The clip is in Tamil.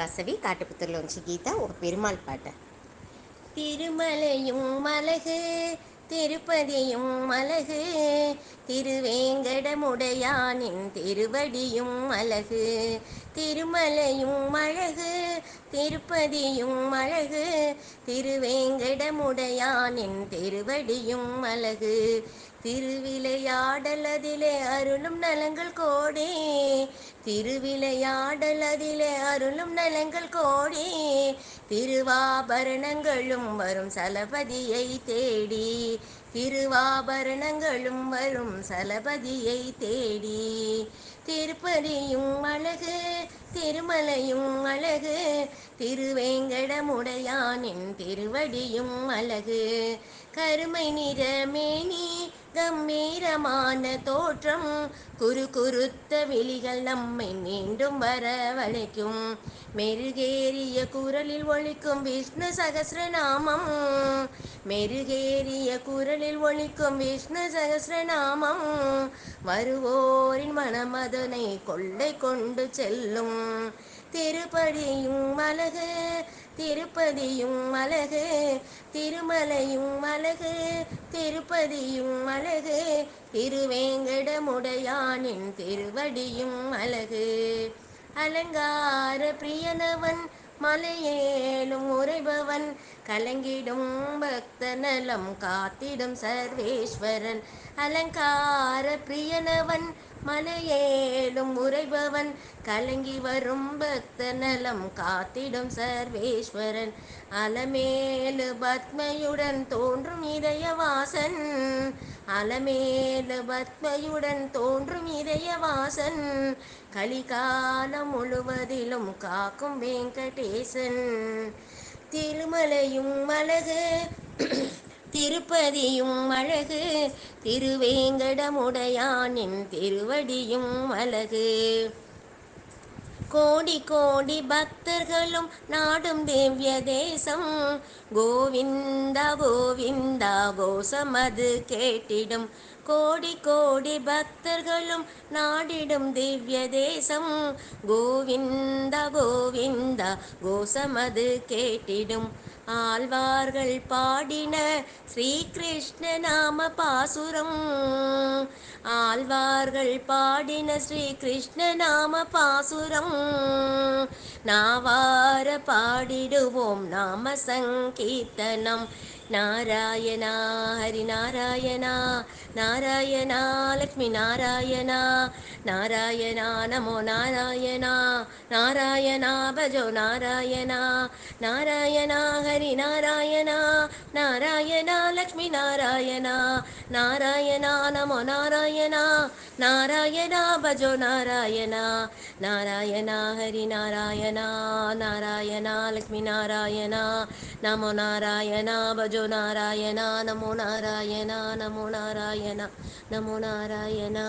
வாசவி காட்டுப்புத்தூர்ல கீதா ஒரு பெருமாள் பாட்டு. திருமலையும் மலகு திருப்பதியும் மலகு திருவேங்கடமுடையானின் திருவடியும் அழகு திருமலையும் அழகு திருப்பதியும் அழகு. திருவேங்கடமுடையானின் திருவடியும் அழகு. திருவிளையாடலதிலே அருளும் நலங்கள் கோடே. திருவிளையாடலதிலே அருளும் நலங்கள் கோடே. திருவாபரணங்களும் வரும் சலபதியை தேடி. திருவாபரணங்களும் வரும் சலபதியை தேடி. திருப்பதியும் அழகு திருமலையும் அழகு. திருவேங்கடமுடையானின் திருவடியும் அழகு. கருமை நிறமேனி கம்பீரமான தோற்றம். குறு குறுத்த விழிகள் நம்மை மீண்டும் வரவழைக்கும். மெருகேறிய குரலில் ஒழிக்கும் விஷ்ணு சகசிரநாமம். மெருகேறிய குரலில் ஒழிக்கும் விஷ்ணு சகசிரநாமம். வருவோரின் மனமதனை கொள்ளை கொண்டு செல்லும். திருப்படியும் அழகு திருப்பதியும் அழகு திருமலையும் அழகு திருப்பதியும் அழகு. திருவேங்கடமுடையானின் திருவடியும் அழகு. அலங்கார பிரியனவன் மலையேலும் உரைபவன் கலங்கிடும் பக்த நலம் காத்திடும் சர்வேஸ்வரன். அலங்கார பிரியனவன் மலையேலும் உரைபவன் கலங்கி வரும் பக்த நலம் காத்திடும் சர்வேஸ்வரன். அலமேலு பத்மையுடன் தோன்றும் இதயவாசன் அலமேல பத்மையுடன் தோன்றும் இதயவாசன் கலிகாலம் முழுவதிலும் காக்கும் வெங்கடேசன். திருமலையும் அழகு திருப்பதியும் அழகு திருவேங்கடமுடையானின் திருவடியும் அழகு. கோடி கோடி பக்தர்களும் நாடும் திவ்ய தேசம். கோவிந்தா கோவிந்தா கோசம் அது கேட்டிடும். கோடி கோடி பக்தர்களும் நாடிடும் திவ்ய தேசம். கோவிந்தா கோவிந்தா கோசம் அது கேட்டிடும். ஆழ்வார்கள் பாடின ஸ்ரீகிருஷ்ண நாம பாசுரம். ஆழ்வார்கள் பாடின ஸ்ரீகிருஷ்ண நாம பாசுரம். நாவார பாடிடுவோம் நாம சங்கீர்த்தனம். நாராயணா ஹரி நாராயணா நாராயணா லக்ஷ்மி நாராயணா நாராயணா நமோ நாராயணா நாராயணா பஜோ நாராயணா நாராயணா ஹரி நாராயணா நாராயணா லக்ஷ்மி நாராயணா நாராயணா நமோ நாராயணா நாராயணா பஜோ நாராயணா நாராயணா ஹரி நாராயணா நாராயணா லக்ஷ்மி நாராயணா நமோ நாராயணா பஜோ நாராயணா நமோ நாராயணா நமோ நாராயணா நமோ நாராயணா